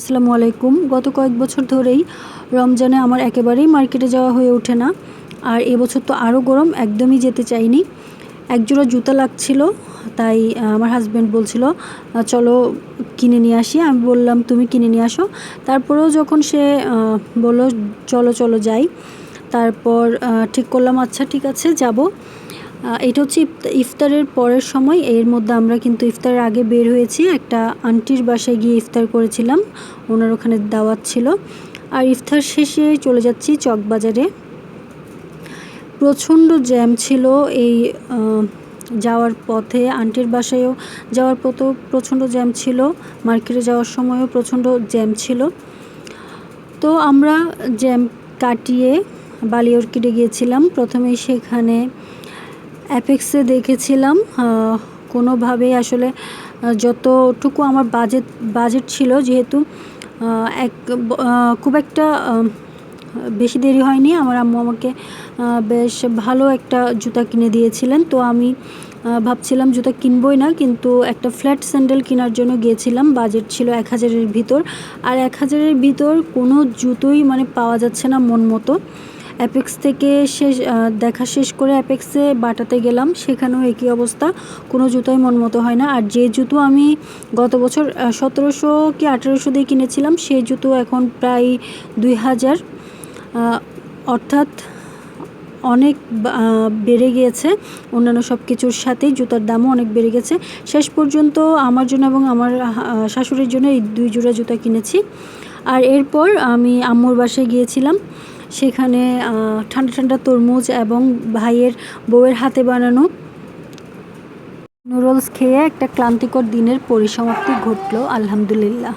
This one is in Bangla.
আসসালামু আলাইকুম। গত কয়েক বছর ধরেই রমজানে আমার একেবারেই মার্কেটে যাওয়া হয়ে ওঠে না। আর এবছর তো আরও গরম, একদমই যেতে চাইনি। একজোড়া জুতা লাগছিল, তাই আমার হাজব্যান্ড বলছিল চলো কিনে নিয়ে আসি। আমি বললাম, তুমি কিনে নিয়ে আসো। তারপরেও যখন সে বলল, চলো চলো যাই। তারপর ঠিক করলাম আচ্ছা ঠিক আছে, যাব। এটা হচ্ছে ইফতা- ইফতারের পরের সময়। এর মধ্যে আমরা কিন্তু ইফতারের আগে বের হয়েছি। একটা আন্টির বাসায় গিয়ে ইফতার করেছিলাম। ওনার ওখানে দাওয়াত ছিল। আর ইফতার শেষে চলে যাচ্ছি চকবাজারে। প্রচণ্ড জ্যাম ছিল এই যাওয়ার পথে। আন্টির বাসায়ও যাওয়ার পথেও প্রচণ্ড জ্যাম ছিল। মার্কেটে যাওয়ার সময়ও প্রচণ্ড জ্যাম ছিল। তো আমরা জ্যাম কাটিয়ে বালি অর্কিডে গিয়েছিলাম। প্রথমেই সেখানে অ্যাপেক্সে দেখেছিলাম কোনোভাবেই আসলে যতটুকু আমার বাজেট বাজেট ছিল যেহেতু এক খুব একটা বেশি দেরি হয়নি। আমার আম্মু আমাকে বেশ ভালো একটা জুতা কিনে দিয়েছিলেন। তো আমি ভাবছিলাম জুতা কিনবই না, কিন্তু একটা ফ্ল্যাট স্যান্ডেল কেনার জন্য গিয়েছিলাম। বাজেট ছিল এক হাজারের ভিতর। আর এক হাজারের ভিতর কোনো জুতোই মানে পাওয়া যাচ্ছে না মন মতো। অ্যাপেক্স থেকে শেষ দেখা শেষ করে অ্যাপেক্সে বাটাতে গেলাম। সেখানেও একই অবস্থা। কোনো জুতোই মন মতো হয় না। আর যে জুতো আমি গত বছর সতেরোশো কি আঠেরোশো দিয়ে কিনেছিলাম, সেই জুতো এখন প্রায় দুই হাজার। অর্থাৎ অনেক বেড়ে গিয়েছে। অন্যান্য সব কিছুর সাথেই জুতার দামও অনেক বেড়ে গেছে। শেষ পর্যন্ত আমার জন্য এবং আমার শাশুড়ির জন্য এই দুই জোড়া জুতা কিনেছি। আর এরপর আমি আম্মুর বাসায় গিয়েছিলাম। সেখানে ঠান্ডা ঠান্ডা তরমুজ এবং ভাইয়ের বউয়ের হাতে বানানো নুডলস খেয়ে একটা ক্লান্তিকর দিনের পরিসমাপ্তি ঘটলো, আলহামদুলিল্লাহ।